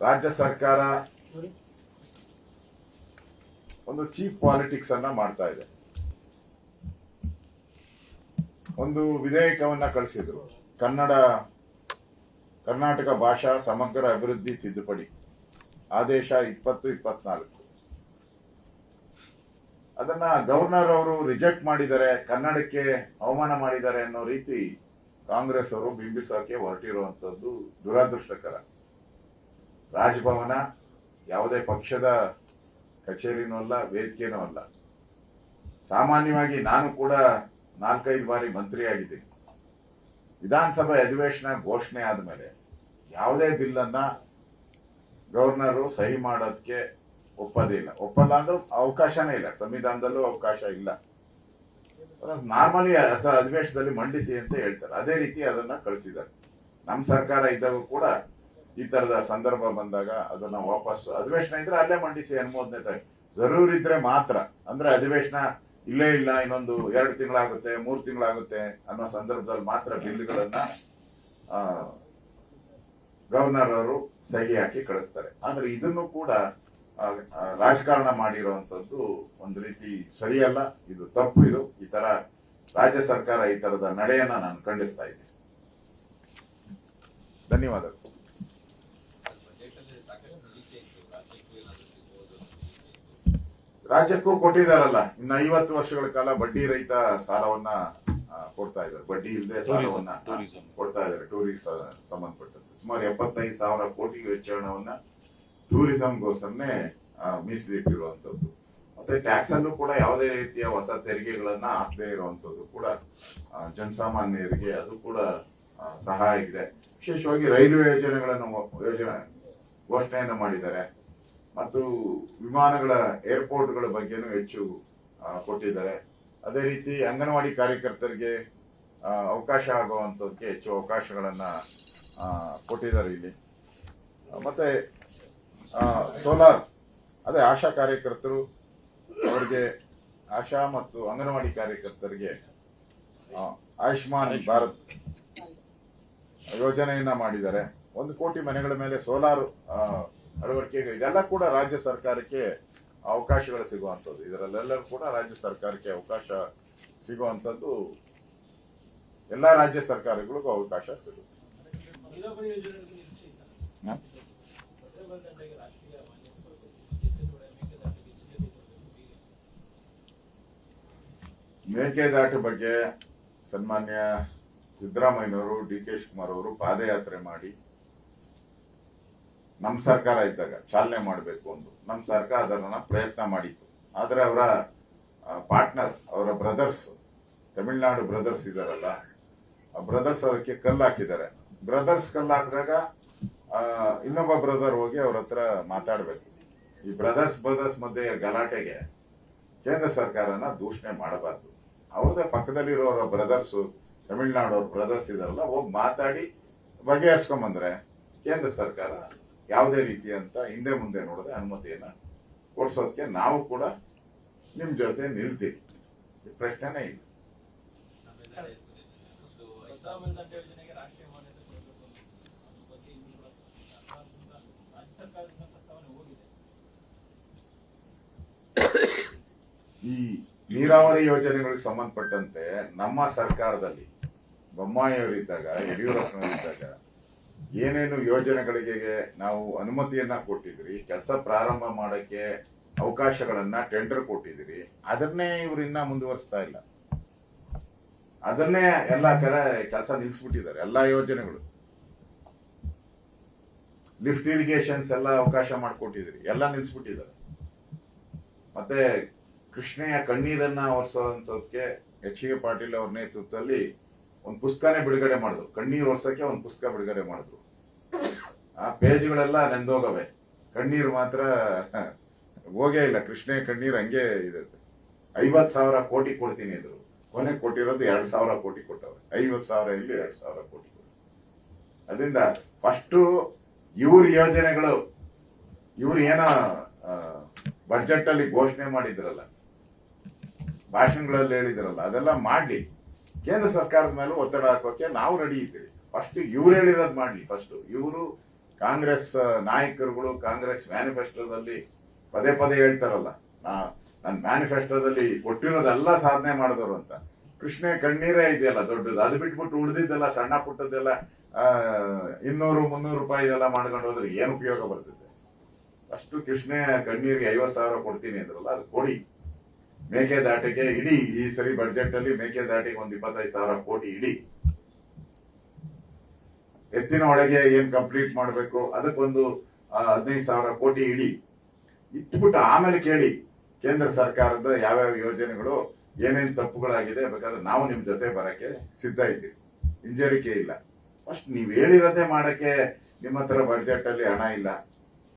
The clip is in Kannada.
ರಾಜ್ಯ ಸರ್ಕಾರ ಒಂದು ಚೀಪ್ ಪಾಲಿಟಿಕ್ಸ್ ಅನ್ನ ಮಾಡ್ತಾ ಇದೆ. ಒಂದು ವಿಧೇಯಕವನ್ನ ಕಳಿಸಿದ್ರು. ಕನ್ನಡ, ಕರ್ನಾಟಕ ಭಾಷಾ ಸಮಗ್ರ ಅಭಿವೃದ್ಧಿ ತಿದ್ದುಪಡಿ ಆದೇಶ ಇಪ್ಪತ್ತು, ಇಪ್ಪತ್ನಾಲ್ಕು. ಅದನ್ನ ಗವರ್ನರ್ ಅವರು ರಿಜೆಕ್ಟ್ ಮಾಡಿದರೆ, ಕನ್ನಡಕ್ಕೆ ಅವಮಾನ ಮಾಡಿದ್ದಾರೆ ಅನ್ನೋ ರೀತಿ ಕಾಂಗ್ರೆಸ್ ಅವರು ಬಿಂಬಿಸೋಕೆ ಹೊರಟಿರುವಂತದ್ದು ದುರದೃಷ್ಟಕರ. ರಾಜಭವನ ಯಾವುದೇ ಪಕ್ಷದ ಕಚೇರಿನೂ ಅಲ್ಲ, ವೇದಿಕೆನೂ ಅಲ್ಲ. ಸಾಮಾನ್ಯವಾಗಿ ನಾನು ಕೂಡ ನಾಲ್ಕೈದು ಬಾರಿ ಮಂತ್ರಿಯಾಗಿದ್ದೀನಿ. ವಿಧಾನಸಭೆ ಅಧಿವೇಶನ ಘೋಷಣೆ ಆದ್ಮೇಲೆ ಯಾವುದೇ ಬಿಲ್ ಅನ್ನ ಗವರ್ನರು ಸಹಿ ಮಾಡೋದಕ್ಕೆ ಒಪ್ಪೋದಿಲ್ಲ ಒಪ್ಪಲ್ಲ ಅಂದ್ರೆ ಅವಕಾಶನೇ ಇಲ್ಲ. ಸಂವಿಧಾನದಲ್ಲೂ ಅವಕಾಶ ಇಲ್ಲ. ನಾರ್ಮಲಿ ಅಧಿವೇಶನದಲ್ಲಿ ಮಂಡಿಸಿ ಅಂತ ಹೇಳ್ತಾರೆ. ಅದೇ ರೀತಿ ಅದನ್ನ ಕಳಿಸಿದ್ದಾರೆ. ನಮ್ಮ ಸರ್ಕಾರ ಇದ್ದಾಗ ಕೂಡ ಈ ತರದ ಸಂದರ್ಭ ಬಂದಾಗ ಅದನ್ನ ವಾಪಸ್ ಅಧಿವೇಶನ ಇದ್ರೆ ಅಲ್ಲೇ ಮಂಡಿಸಿ ಅನುಮೋದನೆ ತಾಯಿ ಜರೂರ್ ಇದ್ರೆ ಮಾತ್ರ. ಅಂದ್ರೆ ಅಧಿವೇಶನ ಇಲ್ಲೇ ಇಲ್ಲ, ಇನ್ನೊಂದು ಎರಡು ತಿಂಗಳಾಗುತ್ತೆ, ಮೂರು ತಿಂಗಳಾಗುತ್ತೆ ಅನ್ನೋ ಸಂದರ್ಭದಲ್ಲಿ ಮಾತ್ರ ಬಿಲ್ಗಳನ್ನ ಗವರ್ನರ್ ಅವರು ಸಹಿ ಹಾಕಿ ಕಳಿಸ್ತಾರೆ. ಆದ್ರೆ ಇದನ್ನು ಕೂಡ ರಾಜಕಾರಣ ಮಾಡಿರುವಂತದ್ದು ಒಂದು ರೀತಿ ಸರಿಯಲ್ಲ, ಇದು ತಪ್ಪು, ಇದು ಈ ತರ ರಾಜ್ಯ ಸರ್ಕಾರ ಈ ತರದ ನಡೆಯನ್ನ ನಾನು ಖಂಡಿಸ್ತಾ ಇದ್ದೀನಿ. ಧನ್ಯವಾದಗಳು. ರಾಜ್ಯಕ್ಕೂ ಕೊಟ್ಟಿದಾರಲ್ಲ ಇನ್ನು ಐವತ್ತು ವರ್ಷಗಳ ಕಾಲ ಬಡ್ಡಿ ರಹಿತ ಸಾಲವನ್ನ ಕೊಡ್ತಾ ಇದ್ದಾರೆ. ಬಡ್ಡಿ ಇಲ್ಲದೆ ಸಾಲವನ್ನ ಕೊಡ್ತಾ ಇದ್ದಾರೆ ಟೂರಿಸಂ ಸಂಬಂಧಪಟ್ಟಂತೆ. ಸುಮಾರು ಎಪ್ಪತ್ತೈದು ಸಾವಿರ ಕೋಟಿ ವೆಚ್ಚ ಹಣವನ್ನ ಟೂರಿಸಂಗೋಸ್ಕರನೇ ಮೀಸಲಿಟ್ಟಿರುವಂತದ್ದು ಮತ್ತೆ ಟ್ಯಾಕ್ಸ್ ಅನ್ನು ಕೂಡ ಯಾವುದೇ ರೀತಿಯ ಹೊಸ ತೆರಿಗೆಗಳನ್ನ ಹಾಕದೇ ಇರುವಂತದ್ದು ಕೂಡ ಜನಸಾಮಾನ್ಯರಿಗೆ ಅದು ಕೂಡ ಸಹಾಯ ಆಗಿದೆ. ವಿಶೇಷವಾಗಿ ರೈಲ್ವೆ ಯೋಜನೆಗಳನ್ನು ಯೋಜನೆ ಘೋಷಣೆಯನ್ನು ಮಾಡಿದ್ದಾರೆ. ಮತ್ತು ವಿಮಾನಗಳ ಏರ್ಪೋರ್ಟ್ಗಳ ಬಗ್ಗೆನೂ ಹೆಚ್ಚು ಕೊಟ್ಟಿದ್ದಾರೆ. ಅದೇ ರೀತಿ ಅಂಗನವಾಡಿ ಕಾರ್ಯಕರ್ತರಿಗೆ ಅವಕಾಶ ಆಗುವಂತದಕ್ಕೆ ಹೆಚ್ಚು ಅವಕಾಶಗಳನ್ನ ಕೊಟ್ಟಿದ್ದಾರೆ ಇಲ್ಲಿ. ಆ, ಮತ್ತೆ ಸೋಲಾರ್ ಅದೇ ಆಶಾ ಕಾರ್ಯಕರ್ತರು ಅವರಿಗೆ ಆಶಾ ಮತ್ತು ಅಂಗನವಾಡಿ ಕಾರ್ಯಕರ್ತರಿಗೆ ಆಯುಷ್ಮಾನ್ ಭಾರತ್ ಯೋಜನೆಯನ್ನ ಮಾಡಿದ್ದಾರೆ. ಒಂದು ಕೋಟಿ ಮನೆಗಳ ಮೇಲೆ ಸೋಲಾರ್ ಅಳವಡಿಕೆ ಇದೆಲ್ಲ ಕೂಡ ರಾಜ್ಯ ಸರ್ಕಾರಕ್ಕೆ ಅವಕಾಶಗಳು ಸಿಗುವಂಥದ್ದು. ಇದರಲ್ಲೆಲ್ಲರೂ ಕೂಡ ರಾಜ್ಯ ಸರ್ಕಾರಕ್ಕೆ ಅವಕಾಶ ಸಿಗುವಂಥದ್ದು ಎಲ್ಲ ರಾಜ್ಯ ಸರ್ಕಾರಗಳಿಗೂ ಅವಕಾಶ ಸಿಗುತ್ತೆ. ಮೇಕೆದಾಟು ಬಗ್ಗೆ ಸನ್ಮಾನ್ಯ ಸಿದ್ದರಾಮಯ್ಯನವರು ಡಿ ಕೆ ಶಿವಕುಮಾರ್ ಅವರು ಪಾದಯಾತ್ರೆ ಮಾಡಿ ನಮ್ಮ ಸರ್ಕಾರ ಇದ್ದಾಗ ಚಾಲನೆ ಮಾಡಬೇಕು ಅಂದು ನಮ್ಮ ಸರ್ಕಾರ ಅದನ್ನ ಪ್ರಯತ್ನ ಮಾಡಿತ್ತು. ಆದರೆ ಅವರ ಪಾರ್ಟ್ನರ್, ಅವರ ಬ್ರದರ್ಸ್, ತಮಿಳ್ನಾಡು ಬ್ರದರ್ಸ್ ಇದಾರಲ್ಲ, ಆ ಬ್ರದರ್ಸ್ ಅದಕ್ಕೆ ಕಲ್ಲು ಹಾಕಿದ್ದಾರೆ. ಬ್ರದರ್ಸ್ ಕಲ್ಲು ಹಾಕಿದಾಗ ಇನ್ನೊಬ್ಬ ಬ್ರದರ್ ಹೋಗಿ ಅವ್ರ ಹತ್ರ ಮಾತಾಡಬೇಕು. ಈ ಬ್ರದರ್ಸ್ ಬ್ರದರ್ಸ್ ಮಧ್ಯೆ ಗಲಾಟೆಗೆ ಕೇಂದ್ರ ಸರ್ಕಾರನ ದೂಷಣೆ ಮಾಡಬಾರ್ದು. ಅವ್ರದೇ ಪಕ್ಕದಲ್ಲಿರೋರ ಬ್ರದರ್ಸು ತಮಿಳ್ನಾಡು ಅವ್ರ ಬ್ರದರ್ಸ್ ಇದಾರಲ್ಲ, ಹೋಗಿ ಮಾತಾಡಿ ಬಗೆಹರಿಸ್ಕೊಂಬಂದ್ರೆ ಕೇಂದ್ರ ಸರ್ಕಾರ ಯಾವುದೇ ರೀತಿಯಂತ ಹಿಂದೆ ಮುಂದೆ ನೋಡದೆ ಅನುಮತಿಯನ್ನ ಕೊಡ್ಸೋದಕ್ಕೆ ನಾವು ಕೂಡ ನಿಮ್ ಜೊತೆ ನಿಲ್ತೀವಿ. ಪ್ರಶ್ನೆನೇ ಇಲ್ಲ. ಈ ನೀರಾವರಿ ಯೋಜನೆಗಳಿಗೆ ಸಂಬಂಧಪಟ್ಟಂತೆ ನಮ್ಮ ಸರ್ಕಾರದಲ್ಲಿ ಬೊಮ್ಮಾಯಿಯವರಿದ್ದಾಗ, ಯಡಿಯೂರಪ್ಪನವರಿದ್ದಾಗ ಏನೇನು ಯೋಜನೆಗಳಿಗೆ ನಾವು ಅನುಮತಿಯನ್ನ ಕೊಟ್ಟಿದ್ರಿ, ಕೆಲಸ ಪ್ರಾರಂಭ ಮಾಡಕ್ಕೆ ಅವಕಾಶಗಳನ್ನ ಟೆಂಡರ್ ಕೊಟ್ಟಿದ್ರಿ, ಅದನ್ನೇ ಇವ್ರು ಇನ್ನ ಮುಂದುವರಿಸ್ತಾ ಇಲ್ಲ. ಅದನ್ನೇ ಎಲ್ಲಾ ಕಡೆ ಕೆಲಸ ನಿಲ್ಸ್ಬಿಟ್ಟಿದ್ದಾರೆ, ಎಲ್ಲಾ ಯೋಜನೆಗಳು. ಲಿಫ್ಟ್ ಇರಿಗೇಷನ್ಸ್ ಎಲ್ಲ ಅವಕಾಶ ಮಾಡಿಕೊಟ್ಟಿದ್ರಿ, ಎಲ್ಲ ನಿಲ್ಸ್ಬಿಟ್ಟಿದ್ದಾರೆ. ಮತ್ತೆ ಕೃಷ್ಣೆಯ ಕಣ್ಣೀರನ್ನ ಒರೆಸೋದಕ್ಕೆ ಎಚ್ ಕೆ ಪಾಟೀಲ್ ಅವ್ರ ನೇತೃತ್ವದಲ್ಲಿ ಒಂದು ಪುಸ್ತಕನೇ ಬಿಡುಗಡೆ ಮಾಡಿದ್ರು ಕಣ್ಣೀರ್ ಒರ್ಸಕ್ಕೆ ಒಂದ್ ಪುಸ್ತಕ ಬಿಡುಗಡೆ ಮಾಡಿದ್ರು ಆ ಪೇಜ್ಗಳೆಲ್ಲ ನೆಂದೋಗವೆ ಕಣ್ಣೀರು ಮಾತ್ರ ಹೋಗೇ ಇಲ್ಲ. ಕೃಷ್ಣೆ ಕಣ್ಣೀರ್ ಹಂಗೆ ಇದೆ. ಐವತ್ ಸಾವಿರ ಕೋಟಿ ಕೊಡ್ತೀನಿ ಅಂದ್ರು. ಕೊನೆ ಕೊಟ್ಟಿರೋದು ಎರಡ್ ಸಾವಿರ ಕೋಟಿ ಕೊಟ್ಟವ್ರೆ. ಐವತ್ ಸಾವಿರ ಇಲ್ಲಿ ಎರಡ್ ಸಾವಿರ ಕೋಟಿ. ಅದರಿಂದ ಫಸ್ಟ್ ಇವ್ರ ಯೋಜನೆಗಳು, ಇವ್ರು ಏನೋ ಬಡ್ಜೆಟ್ ಅಲ್ಲಿ ಘೋಷಣೆ ಮಾಡಿದ್ರಲ್ಲ, ಭಾಷಣಗಳಲ್ಲಿ ಹೇಳಿದ್ರಲ್ಲ, ಅದೆಲ್ಲ ಮಾಡ್ಲಿ. ಕೇಂದ್ರ ಸರ್ಕಾರದ ಮೇಲೆ ಒತ್ತಡ ಹಾಕೋಕೆ ನಾವು ರೆಡಿ ಇದ್ದೀವಿ. ಫಸ್ಟ್ ಇವ್ರು ಹೇಳಿರೋದು ಮಾಡಲಿ. ಫಸ್ಟ್ ಇವರು ಕಾಂಗ್ರೆಸ್ ನಾಯಕರುಗಳು ಕಾಂಗ್ರೆಸ್ ಮ್ಯಾನಿಫೆಸ್ಟೋದಲ್ಲಿ ಪದೇ ಪದೇ ಹೇಳ್ತಾರಲ್ಲ, ನಾ ನನ್ನ ಮ್ಯಾನಿಫೆಸ್ಟೋದಲ್ಲಿ ಕೊಟ್ಟಿರೋದೆಲ್ಲ ಸಾಧನೆ ಮಾಡಿದವರು ಅಂತ. ಕೃಷ್ಣ ಕಣ್ಣೀರೇ ಇದೆಯಲ್ಲ ದೊಡ್ಡದು. ಅದು ಬಿಟ್ಬಿಟ್ಟು ಉಳಿದಿದ್ದೆಲ್ಲ, ಸಣ್ಣ ಪುಟ್ಟದ್ದೆಲ್ಲ ಇನ್ನೂರು, ಮುನ್ನೂರು ರೂಪಾಯಿ ಇದೆಲ್ಲ ಮಾಡ್ಕೊಂಡು ಹೋದ್ರೆ ಏನು ಉಪಯೋಗ ಬರ್ತಿದೆ? ಅಷ್ಟು ಕೃಷ್ಣ ಕಣ್ಣೀರಿಗೆ ಐವತ್ತು ಸಾವಿರ ಕೊಡ್ತೀನಿ ಅಂದ್ರಲ್ಲ, ಅದು ಕೊಡಿ. ಮೇಕೆದಾಟಿಗೆ ಇಡೀ. ಈ ಸರಿ ಬಜೆಟ್ ಅಲ್ಲಿ ಮೇಕೆದಾಟಿಗೆ ಒಂದ್ ಇಪ್ಪತ್ತೈದು ಸಾವಿರ ಕೋಟಿ ಇಡಿ. ಎತ್ತಿನ ಒಳಗೆ ಏನ್ ಕಂಪ್ಲೀಟ್ ಮಾಡಬೇಕು? ಅದಕ್ಕೊಂದು ಹದಿನೈದು ಸಾವಿರ ಕೋಟಿ ಇಡಿ. ಇಟ್ಬಿಟ್ಟು ಆಮೇಲೆ ಕೇಳಿ. ಕೇಂದ್ರ ಸರ್ಕಾರದ ಯಾವ್ಯಾವ ಯೋಜನೆಗಳು, ಏನೇನು ತಪ್ಪುಗಳಾಗಿದೆ ಬೇಕಾದ್ರೆ ನಾವು ನಿಮ್ ಜೊತೆ ಬರಕ್ಕೆ ಸಿದ್ಧ ಇದ್ದೀವಿ. ಹಿಂಜರಿಕೆ ಇಲ್ಲ. ಫಸ್ಟ್ ನೀವ್ ಹೇಳಿರೋದೇ ಮಾಡಕ್ಕೆ ನಿಮ್ಮ ಹತ್ರ ಬಜೆಟ್ ಅಲ್ಲಿ ಹಣ ಇಲ್ಲ.